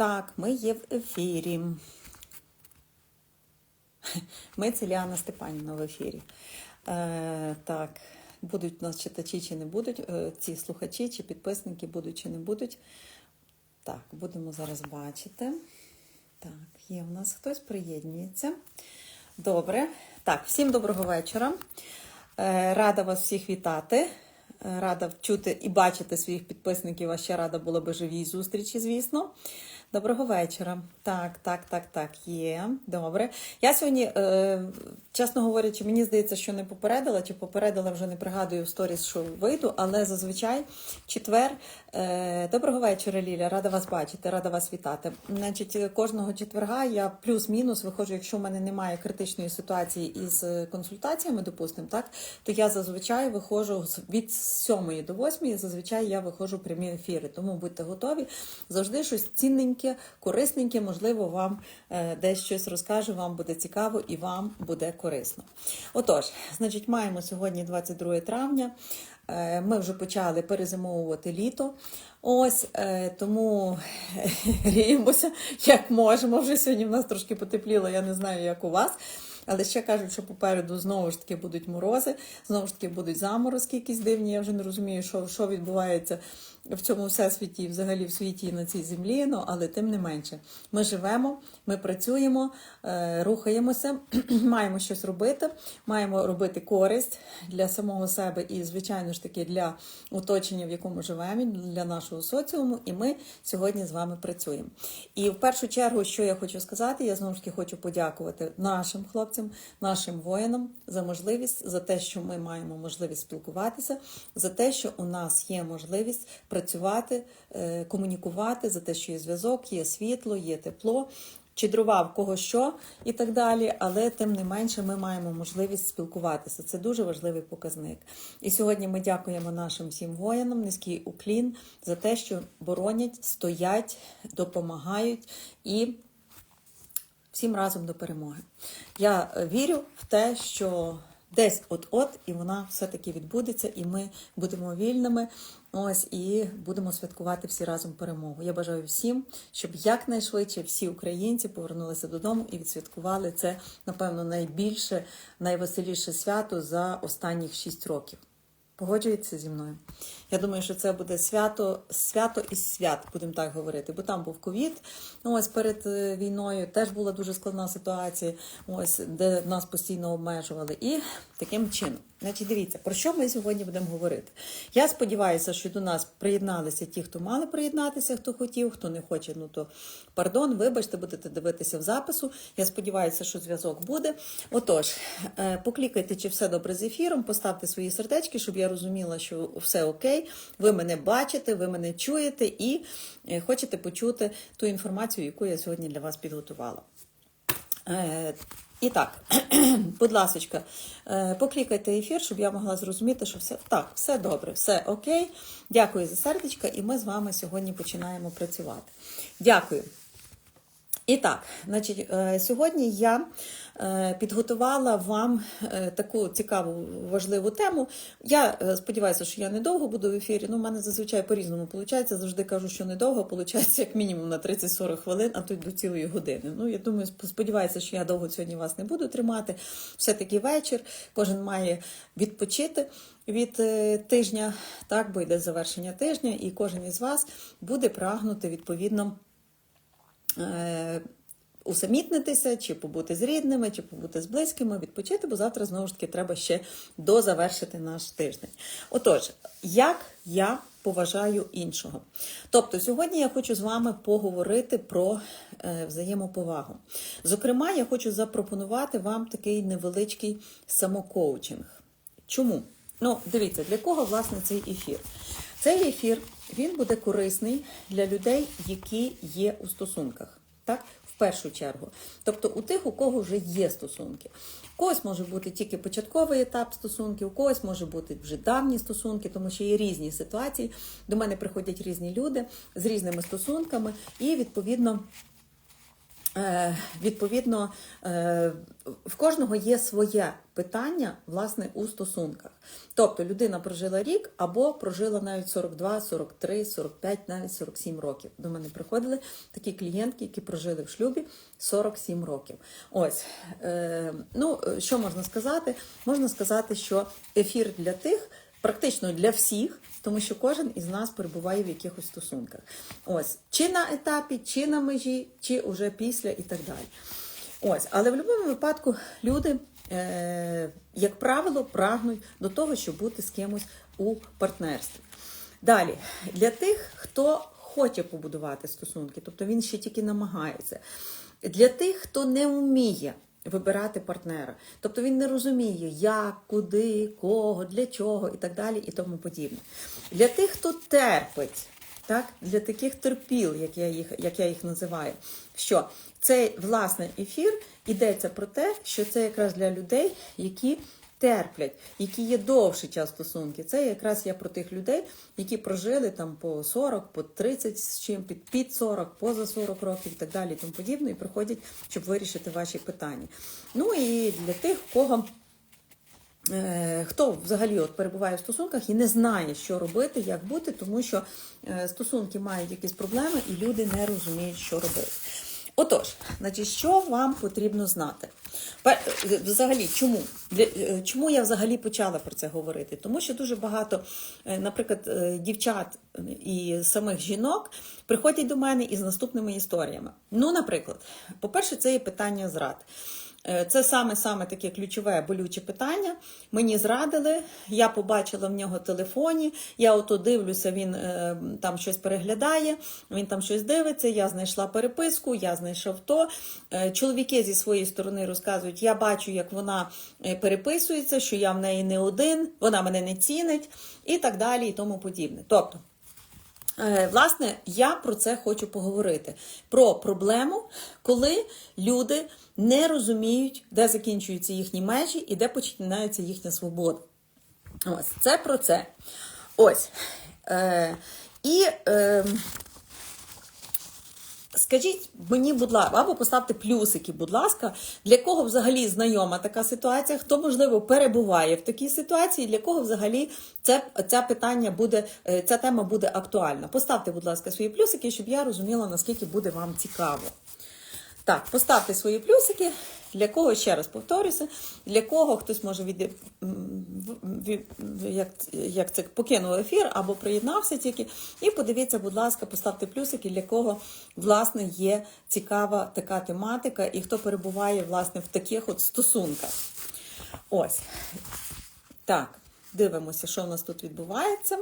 Так, ми є в ефірі. Ми це Ліана Степанівна в ефірі. Е, так, будуть у нас читачі чи не будуть, е, ці слухачі чи підписники будуть чи не будуть. Так, будемо зараз бачити. Так, є у нас хтось приєднується. Добре. Так, всім доброго вечора. Е, Рада вас всіх вітати. Е, Рада чути і бачити своїх підписників, а ще рада була би живій зустрічі, звісно. Доброго вечора. Так, так, так, так, є. Добре. Я сьогодні, е, чесно говорячи, мені здається, що не попередила, чи попередила, вже не пригадую в сторіс, що вийду, але зазвичай четвер. Е, доброго вечора, Ліля. Рада вас бачити, рада вас вітати. Значить, кожного четверга я плюс-мінус виходжу, якщо в мене немає критичної ситуації із консультаціями, допустимо, так, то я зазвичай виходжу від 7 до 8, зазвичай я виходжу прямі ефіри. Тому будьте готові. Завжди щось цінненьке, корисненьке, можливо, вам е, десь щось розкажу, вам буде цікаво і вам буде корисно. Отож, значить, маємо сьогодні 22 травня. Е, Ми вже почали перезимовувати літо. Ось е, тому гріємося, як можемо. Вже сьогодні в нас трошки потепліло, я не знаю, як у вас. Але ще кажуть, що попереду знову ж таки будуть морози, знову ж таки будуть заморозки якісь дивні. Я вже не розумію, що, що відбувається в цьому всесвіті, взагалі в світі і на цій землі. Ну, але тим не менше, ми живемо, ми працюємо, е, рухаємося, маємо щось робити, маємо робити користь для самого себе і, звичайно ж таки, для оточення, в якому живемо, для нашого соціуму. І ми сьогодні з вами працюємо. І в першу чергу, що я хочу сказати, я знову ж таки хочу подякувати нашим хлопцям, нашим воїнам за можливість, за те, що ми маємо можливість спілкуватися, за те, що у нас є можливість працювати, е, комунікувати, за те, що є зв'язок, є світло, є тепло. Чи дрова в кого що і так далі, але тим не менше ми маємо можливість спілкуватися. Це дуже важливий показник. І сьогодні ми дякуємо нашим всім воїнам, низький уклін за те, що боронять, стоять, допомагають і всім разом до перемоги. Я е, вірю в те, що десь от-от і вона все-таки відбудеться, і ми будемо вільними. Ось і будемо святкувати всі разом перемогу. Я бажаю всім, щоб якнайшвидше всі українці повернулися додому і відсвяткували це, напевно, найбільше, найвеселіше свято за останніх шість років. Погоджується зі мною. Я думаю, що це буде свято, свято із свят, будемо так говорити. Бо там був ковід. Ось перед е, війною теж була дуже складна ситуація, ось де нас постійно обмежували. І таким чином. Значить, дивіться, про що ми сьогодні будемо говорити. Я сподіваюся, що до нас приєдналися ті, хто мали приєднатися, хто хотів, хто не хоче, ну то пардон, вибачте, будете дивитися в запису. Я сподіваюся, що зв'язок буде. Отож, е, поклікайте, чи все добре з ефіром, поставте свої сердечки, щоб я розуміла, що все окей. Ви мене бачите, ви мене чуєте і е, хочете почути ту інформацію, яку я сьогодні для вас підготувала. Е, І так, будь ласка, поклікайте ефір, щоб я могла зрозуміти, що все так, все добре, все окей. Дякую за сердечко, і ми з вами сьогодні починаємо працювати. Дякую. І так, значить, е, сьогодні я е, підготувала вам е, таку цікаву важливу тему. Я сподіваюся, що я недовго буду в ефірі. Ну, у мене зазвичай по-різному виходить. Завжди кажу, що недовго, виходить як мінімум на 30-40 хвилин, а то й до цілої години. Ну, я думаю, сподіваюся, що я довго сьогодні вас не буду тримати. Все-таки вечір, кожен має відпочити від тижня, так, бо йде завершення тижня, і кожен із вас буде прагнути відповідно усамітнитися, чи побути з рідними, чи побути з близькими, відпочити, бо завтра знову ж таки треба ще дозавершити наш тиждень. Отож, як я поважаю іншого? Тобто, сьогодні я хочу з вами поговорити про е, взаємоповагу. Зокрема, я хочу запропонувати вам такий невеличкий самокоучинг. Чому? Ну, дивіться, для кого власне цей ефір? Цей ефір він буде корисний для людей, які є у стосунках. Так, в першу чергу. Тобто у тих, у кого вже є стосунки. У когось може бути тільки початковий етап стосунків, у когось може бути вже давні стосунки, тому що є різні ситуації. До мене приходять різні люди з різними стосунками, і відповідно Відповідно, е, в кожного є своє питання власне у стосунках. Тобто людина прожила рік або прожила навіть 42, 43, 45, навіть 47 років. До мене приходили такі клієнтки, які прожили в шлюбі 47 років. Ось е, ну що можна сказати? Можна сказати, що ефір для тих. Практично для всіх, тому що кожен із нас перебуває в якихось стосунках. Ось, чи на етапі, чи на межі, чи уже після і так далі. Ось, але в будь-якому випадку люди, е, як правило, прагнуть до того, щоб бути з кимось у партнерстві. Далі, для тих, хто хоче побудувати стосунки, тобто він ще тільки намагається. Для тих, хто не вміє вибирати партнера. Тобто він не розуміє, як, куди, кого, для чого і так далі, і тому подібне. Для тих, хто терпить, так, для таких терпіл, як я їх, як я їх називаю, що цей власне ефір йдеться про те, що це якраз для людей, які терплять, які є довший час стосунки. Це якраз я про тих людей, які прожили там по 40, по 30 з чим, під, під 40, поза 40 років і так далі, і тому подібне, і приходять, щоб вирішити ваші питання. Ну і для тих, кого. е, Хто взагалі от перебуває в стосунках і не знає, що робити, як бути, тому що е, стосунки мають якісь проблеми, і люди не розуміють, що робити. Отож, значить, що вам потрібно знати? Взагалі, чому? Е, Чому я взагалі почала про це говорити? Тому що дуже багато, е, наприклад, е, дівчат і самих жінок приходять до мене із наступними історіями. Ну, наприклад, по-перше, це є питання зрад. Е, Це саме саме таке ключове болюче питання. Мені зрадили, я побачила в нього телефоні. Я ото дивлюся, він е, там щось переглядає, він там щось дивиться. Я знайшла переписку, я знайшов то. Е, Чоловіки зі своєї сторони розказують: я бачу, як вона е, переписується, що я в неї не один, вона мене не цінить, і так далі, і тому подібне. Тобто. Е, Власне, я про це хочу поговорити. Про проблему, коли люди не розуміють, де закінчуються їхні межі і де починається їхня свобода. Ось, це про це. Ось. Е, і е, скажіть мені, будь ласка, або поставте плюсики, будь ласка, для кого взагалі знайома така ситуація, хто, можливо, перебуває в такій ситуації, для кого взагалі це, ця питання буде, е, ця тема буде актуальна. Поставте, будь ласка, свої плюсики, щоб я розуміла, наскільки буде вам цікаво. Так, поставте свої плюсики. Для кого, ще раз повторюся, для кого хтось може від, як, як це покинув ефір або приєднався тільки. І подивіться, будь ласка, поставте плюсики, для кого власне є цікава така тематика, і хто перебуває власне в таких от стосунках. Ось. Так, дивимося, що в нас тут відбувається.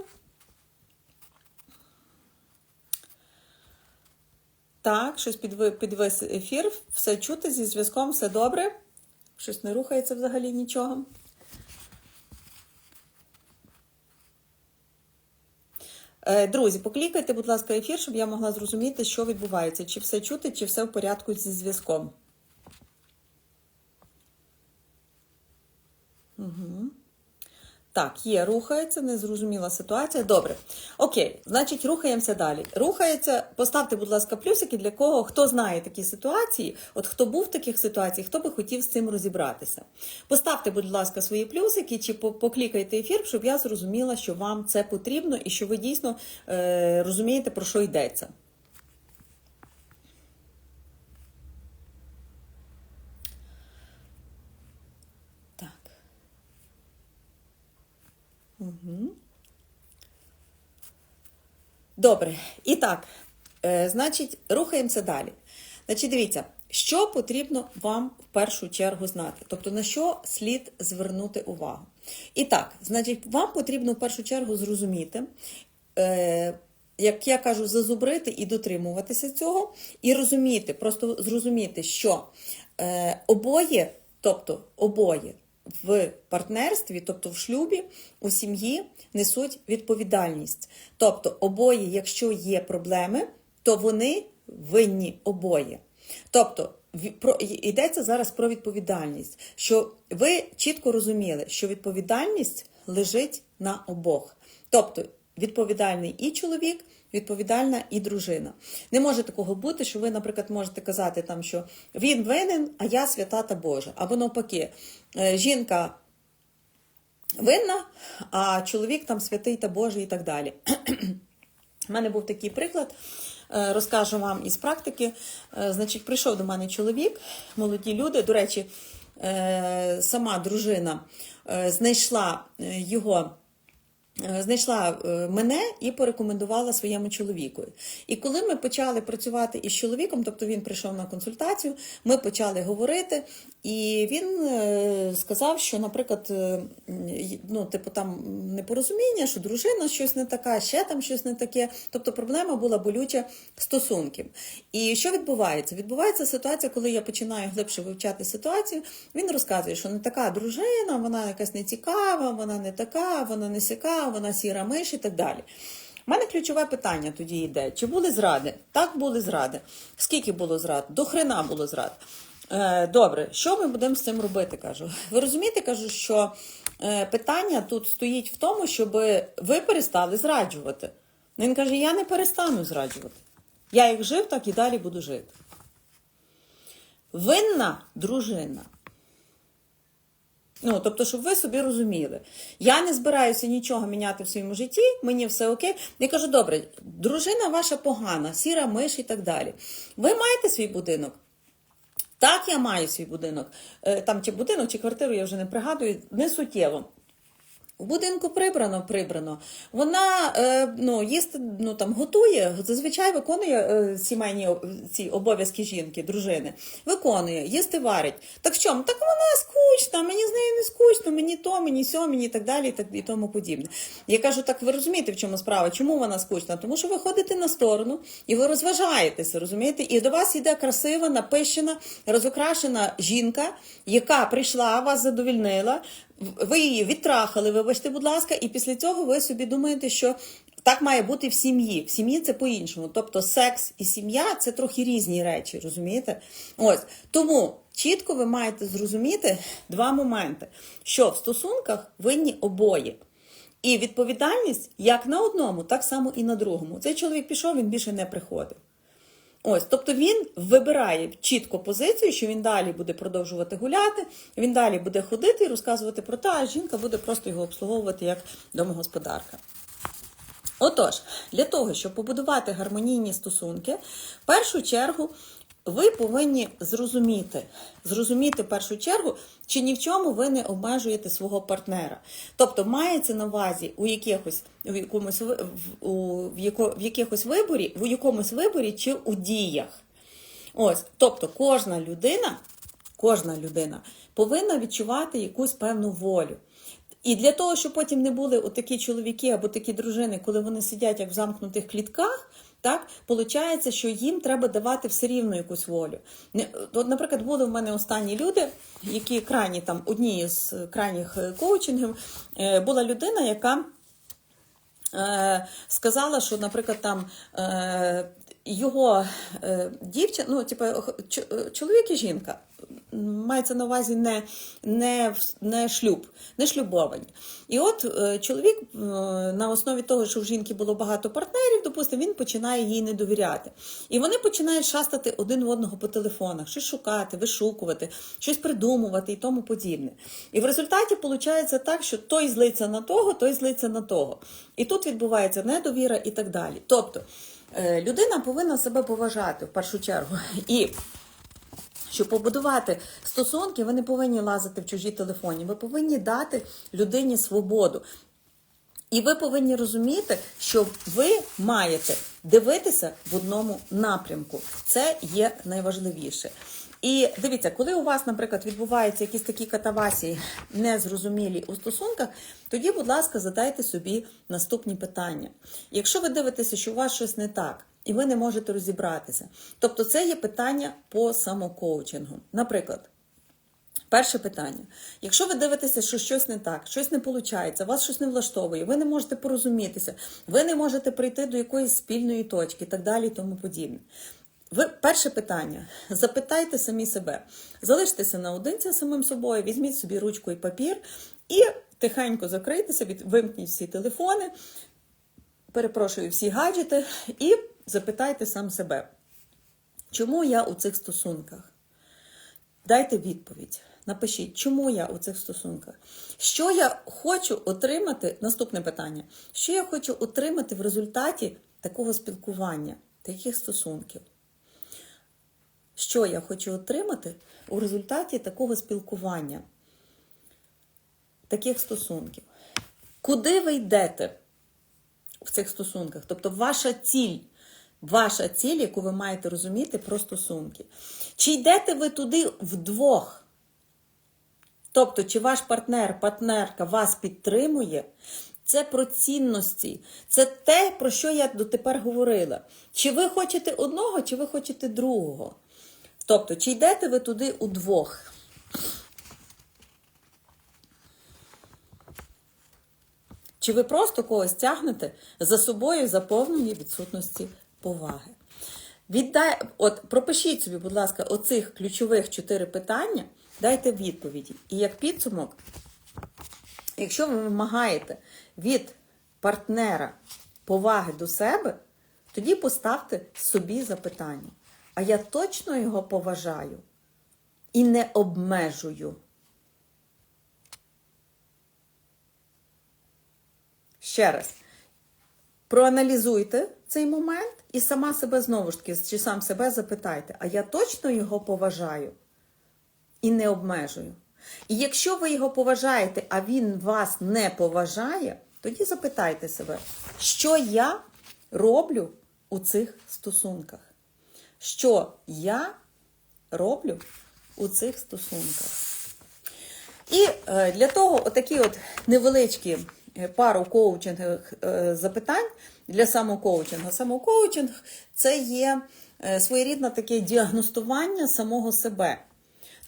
Так, щось підви- підвис ефір, все чути зі зв'язком, все добре. Щось не рухається взагалі нічого. Е, Друзі, поклікайте, будь ласка, ефір, щоб я могла зрозуміти, що відбувається. Чи все чути, чи все в порядку зі зв'язком. Так, є, рухається, незрозуміла ситуація. Добре. Окей, значить, рухаємося далі. Рухається, поставте, будь ласка, плюсики для кого, хто знає такі ситуації, от хто був в таких ситуаціях, хто би хотів з цим розібратися. Поставте, будь ласка, свої плюсики чи поклікайте ефір, щоб я зрозуміла, що вам це потрібно і що ви дійсно е, розумієте, про що йдеться. Добре. І так, е, значить, рухаємося далі. Значить, дивіться, що потрібно вам в першу чергу знати, тобто на що слід звернути увагу. І так, значить, вам потрібно в першу чергу зрозуміти, е, як я кажу, зазубрити і дотримуватися цього, і розуміти, просто зрозуміти, що е, обоє, тобто обоє в партнерстві, тобто в шлюбі, у сім'ї несуть відповідальність. Тобто, обоє, якщо є проблеми, то вони винні обоє. Тобто, про йдеться зараз про відповідальність, що ви чітко розуміли, що відповідальність лежить на обох. Тобто, відповідальний і чоловік, відповідальна і дружина. Не може такого бути, що ви, наприклад, можете казати, там, що він винен, а я свята та Божа. Або навпаки, е, жінка винна, а чоловік там святий та Божий і так далі. У мене був такий приклад, е, розкажу вам із практики. Е, Значить, прийшов до мене чоловік, молоді люди. До речі, сама дружина знайшла його. Е, Знайшла е, мене і порекомендувала своєму чоловіку. І коли ми почали працювати із чоловіком, тобто він прийшов на консультацію, ми почали говорити, і він е, сказав, що, наприклад, ну, типу, там непорозуміння, що дружина щось не така, ще там щось не таке. Тобто проблема була болюча стосунків. І що відбувається? Відбувається ситуація, коли я починаю глибше вивчати ситуацію. Він розказує, що не така дружина, вона якась нецікава, вона не така, вона не сяка, вона сіра миш і так далі. У мене ключове питання тоді йде: чи були зради? Так були зради. Скільки було зрад? До хрена було зрад. Е, добре, що ми будемо з цим робити? кажу. Ви розумієте, кажу, що е, питання тут стоїть в тому, щоб ви перестали зраджувати. Він каже: я не перестану зраджувати. Я як жив, так і далі буду жити. Винна дружина. Ну, тобто, щоб ви собі розуміли, я не збираюся нічого міняти в своєму житті, мені все окей. Я кажу, добре, дружина ваша погана, сіра миш і так далі. Ви маєте свій будинок? Так, я маю свій будинок. Е, Там чи будинок, чи квартиру, я вже не пригадую, не суттєво. В будинку прибрано, прибрано. Вона е, ну, їсти ну, там, готує, зазвичай виконує е, сімейні ці обов'язки жінки, дружини. Виконує, їсти варить. Так в чому? Так вона скучна, мені з нею не скучно, мені то, мені сьо, мені і так далі, так, і тому подібне. Я кажу, так ви розумієте, в чому справа? Чому вона скучна? Тому що ви ходите на сторону і ви розважаєтеся, розумієте? І до вас йде красива, напищена, розукрашена жінка, яка прийшла, вас задовільнила, ви її відтрахали, вибачте, будь ласка, і після цього ви собі думаєте, що так має бути в сім'ї. В сім'ї це по-іншому. Тобто секс і сім'я це трохи різні речі, розумієте? Ось тому чітко ви маєте зрозуміти два моменти: що в стосунках винні обоє. І відповідальність як на одному, так само і на другому. Цей чоловік пішов, він більше не приходив. Ось, тобто він вибирає чітко позицію, що він далі буде продовжувати гуляти, він далі буде ходити і розказувати про те, а жінка буде просто його обслуговувати як домогосподарка. Отож, для того, щоб побудувати гармонійні стосунки, в першу чергу ви повинні зрозуміти, зрозуміти в першу чергу, чи ні в чому ви не обмежуєте свого партнера. Тобто мається на увазі у якихось у якомусь в, у, в, в якихось виборі, в якомусь виборі чи у діях. Ось, тобто кожна людина, кожна людина повинна відчувати якусь певну волю. І для того, щоб потім не були такі чоловіки або такі дружини, коли вони сидять як в замкнутих клітках, так виходить, що їм треба давати все рівно якусь волю. От, наприклад, були в мене останні люди, які крайні там одні з крайніх е, коучингів, е, була людина, яка е, сказала, що, наприклад, там його дівчина, ну, типу, чоловік і жінка. Мається на увазі не, не, не шлюб, не шлюбовані. І от е, чоловік е, на основі того, що в жінки було багато партнерів, допустимо, він починає їй не довіряти. І вони починають шастати один в одного по телефонах, щось шукати, вишукувати, щось придумувати і тому подібне. І в результаті виходить так, що той злиться на того, той злиться на того. І тут відбувається недовіра і так далі. Тобто е, людина повинна себе поважати в першу чергу. І щоб побудувати стосунки, ви не повинні лазити в чужі телефоні. Ви повинні дати людині свободу. І ви повинні розуміти, що ви маєте дивитися в одному напрямку. Це є найважливіше. І дивіться, коли у вас, наприклад, відбуваються якісь такі катавасії незрозумілі у стосунках, тоді, будь ласка, задайте собі наступні питання. Якщо ви дивитеся, що у вас щось не так, і ви не можете розібратися, тобто це є питання по самокоучингу. Наприклад, Перше питання. Якщо ви дивитеся, що щось не так, щось не виходить, вас щось не влаштовує, ви не можете порозумітися, ви не можете прийти до якоїсь спільної точки і так далі, і тому подібне. Ви перше питання. Запитайте самі себе. Залиштеся наодинці самим собою, візьміть собі ручку і папір і тихенько закрийтеся, вимкніть всі телефони, перепрошую всі гаджети і запитайте сам себе, чому я у цих стосунках? Дайте відповідь. Напишіть, чому я у цих стосунках? Що я хочу отримати? Наступне питання. Що я хочу отримати в результаті такого спілкування, таких стосунків? Що я хочу отримати у результаті такого спілкування, таких стосунків? Куди ви йдете в цих стосунках? Тобто, ваша ціль, ваша ціль, яку ви маєте розуміти про стосунки. Чи йдете ви туди вдвох? Тобто, чи ваш партнер, партнерка вас підтримує? Це про цінності, це те, про що я дотепер говорила. Чи ви хочете одного, чи ви хочете другого? Тобто, чи йдете ви туди удвох? Чи ви просто когось тягнете за собою за повної відсутності поваги? Віддай, от пропишіть собі, будь ласка, оцих ключових чотири питання, дайте відповіді. І як підсумок, якщо ви вимагаєте від партнера поваги до себе, тоді поставте собі запитання. А я точно його поважаю і не обмежую. Ще раз. Проаналізуйте цей момент і сама себе знову ж таки, чи сам себе запитайте, а я точно його поважаю і не обмежую. І якщо ви його поважаєте, а він вас не поважає, тоді запитайте себе, що я роблю у цих стосунках? Що я роблю у цих стосунках? І е, для того отакі от невеличкі пару коучингових е, запитань для самокоучингу. Самокоучинг це є е, своєрідне таке діагностування самого себе.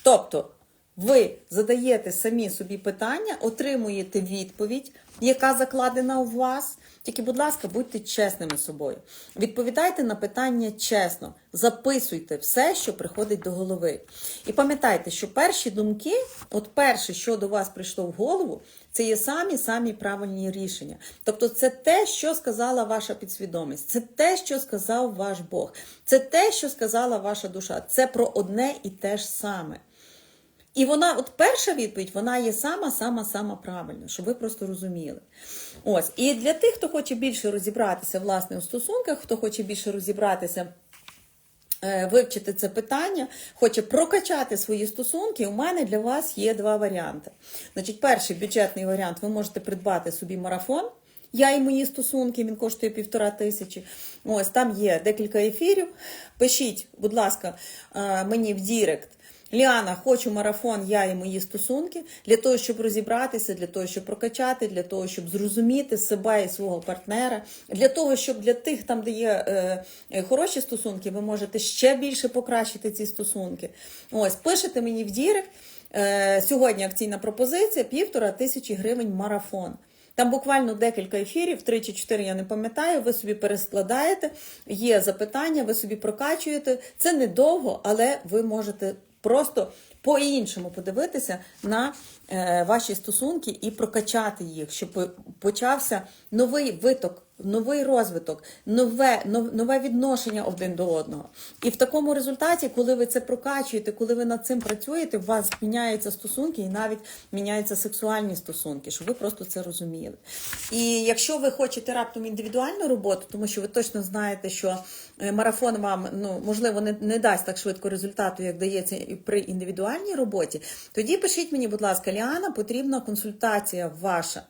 Тобто, ви задаєте самі собі питання, отримуєте відповідь, яка закладена у вас. Тільки, будь ласка, будьте чесними собою. Відповідайте на питання чесно, записуйте все, що приходить до голови. І пам'ятайте, що перші думки, от перше, що до вас прийшло в голову, це є самі самі правильні рішення. Тобто, це те, що сказала ваша підсвідомість, це те, що сказав ваш Бог, це те, що сказала ваша душа. Це про одне і те ж саме. І вона, от перша відповідь, вона є сама-сама-сама правильна, щоб ви просто розуміли. Ось, і для тих, хто хоче більше розібратися власне у стосунках, хто хоче більше розібратися. е, Вивчити це питання, хоче прокачати свої стосунки. У мене для вас є два варіанти. Значить, перший бюджетний варіант ви можете придбати собі марафон. Я і мої стосунки, він коштує півтора тисячі. Ось там є декілька ефірів. Пишіть, будь ласка, е, мені в Дірект. Ліана, хочу марафон, я і мої стосунки для того, щоб розібратися, для того, щоб прокачати, для того, щоб зрозуміти себе і свого партнера, для того, щоб для тих, там, де є е, е, хороші стосунки, ви можете ще більше покращити ці стосунки. Ось, пишете мені в Дірект. Е, сьогодні акційна пропозиція півтора тисячі гривень марафон. Там буквально декілька ефірів, три чи чотири, я не пам'ятаю. Ви собі перескладаєте, є запитання, ви собі прокачуєте. Це недовго, але ви можете просто по-іншому подивитися на е, ваші стосунки і прокачати їх, щоб почався новий виток, новий розвиток, нове, нове відношення один до одного. І в такому результаті, коли ви це прокачуєте, коли ви над цим працюєте, у вас міняються стосунки і навіть міняються сексуальні стосунки, щоб ви просто це розуміли. І якщо ви хочете раптом індивідуальну роботу, тому що ви точно знаєте, що е, марафон вам ну можливо не, не дасть так швидко результату, як дається при індивідуальній роботі, тоді пишіть мені, будь ласка, Ліана, потрібна консультація ваша.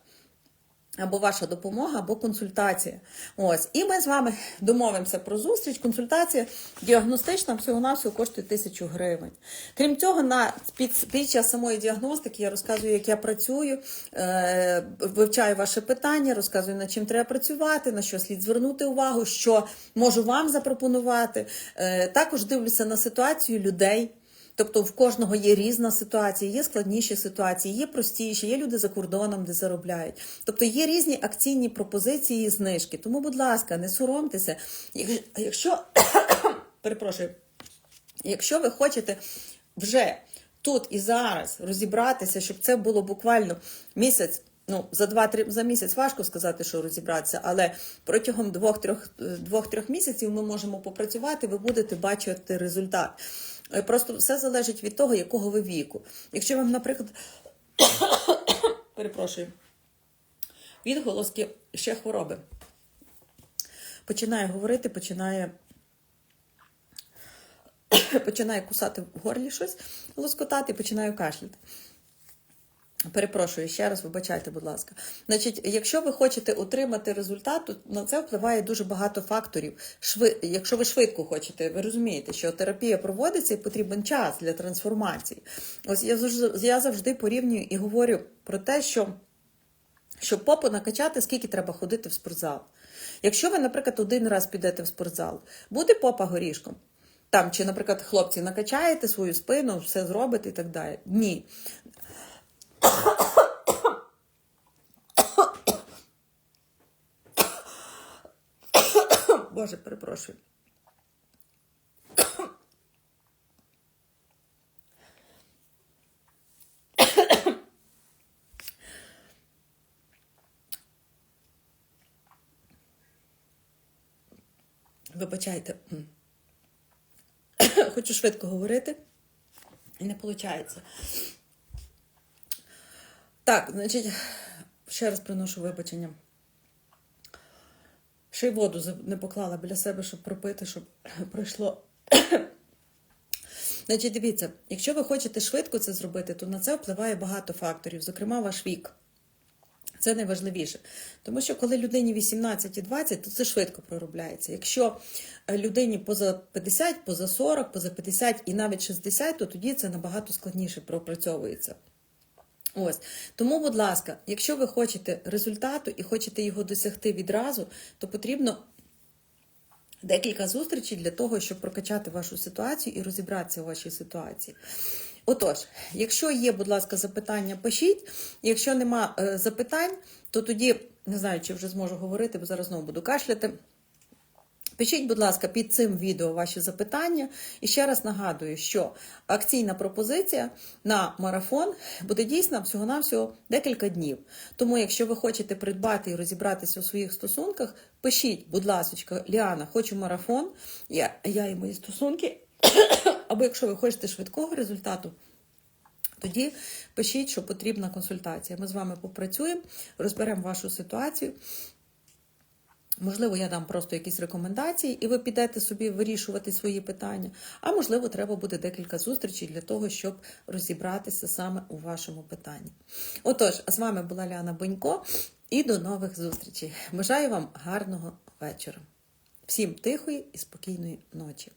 Або ваша допомога, або консультація. Ось. І ми з вами домовимося про зустріч. Консультація діагностична всього-навсього коштує тисячу гривень. Крім цього, на під, під час самої діагностики я розказую, як я працюю, е, вивчаю ваше питання, розказую, над чим треба працювати, на що слід звернути увагу, що можу вам запропонувати. Е, також дивлюся на ситуацію людей. Тобто в кожного є різна ситуація, є складніші ситуації, є простіші, є люди за кордоном, де заробляють. Тобто є різні акційні пропозиції і знижки. Тому, будь ласка, не соромтеся. Якщо- перепрошую, якщо ви хочете вже тут і зараз розібратися, щоб це було буквально місяць Ну, за 2-3 за місяць важко сказати, що розібратися, але протягом 2-3 двох-трьох місяців ми можемо попрацювати, ви будете бачити результат. Е, Просто все залежить від того, якого ви віку. Якщо вам, наприклад, перепрошую, відголоски ще хвороби. Починає говорити, починає починає кусати в горлі щось, лоскотати, починаю кашляти. Перепрошую ще раз, вибачайте, будь ласка. Значить, якщо ви хочете отримати результат, то на це впливає дуже багато факторів. Шви... Якщо ви швидко хочете, ви розумієте, що терапія проводиться і потрібен час для трансформації. Ось я завжди, я завжди порівнюю і говорю про те, що щоб попу накачати, скільки треба ходити в спортзал. Якщо ви, наприклад, один раз підете в спортзал, буде попа горішком. Там, чи, наприклад, хлопці накачаєте свою спину, все зробите і так далі. Ні. Боже, перепрошую. Вибачайте. Хочу швидко говорити, і не виходить. Так, значить, ще раз приношу вибачення. Ще й воду не поклала біля себе, щоб пропити, щоб пройшло. Значить, дивіться, якщо ви хочете швидко це зробити, то на це впливає багато факторів, зокрема ваш вік. Це найважливіше. Тому що коли людині 18 і 20, то це швидко проробляється. Якщо е, людині поза 50, поза 40, поза 50 і навіть 60, то тоді це набагато складніше пропрацьовується. Ось тому, будь ласка, якщо ви хочете результату і хочете його досягти відразу, то потрібно декілька зустрічей для того, щоб прокачати вашу ситуацію і розібратися у вашій ситуації. Отож, якщо є, будь ласка, запитання, пишіть. Якщо нема е, запитань, то тоді не знаю, чи вже зможу говорити, бо зараз знову буду кашляти. Пишіть, будь ласка, під цим відео ваші запитання. І ще раз нагадую, що акційна пропозиція на марафон буде дійсна всього-навсього декілька днів. Тому, якщо ви хочете придбати і розібратися у своїх стосунках, пишіть, будь ласка, Ліана, хочу марафон, я, я і мої стосунки. Або якщо ви хочете швидкого результату, тоді пишіть, що потрібна консультація. Ми з вами попрацюємо, розберемо вашу ситуацію. Можливо, я дам просто якісь рекомендації, і ви підете собі вирішувати свої питання. А можливо, треба буде декілька зустрічей для того, щоб розібратися саме у вашому питанні. Отож, з вами була Ляна Бонько, і до нових зустрічей. Бажаю вам гарного вечора. Всім тихої і спокійної ночі.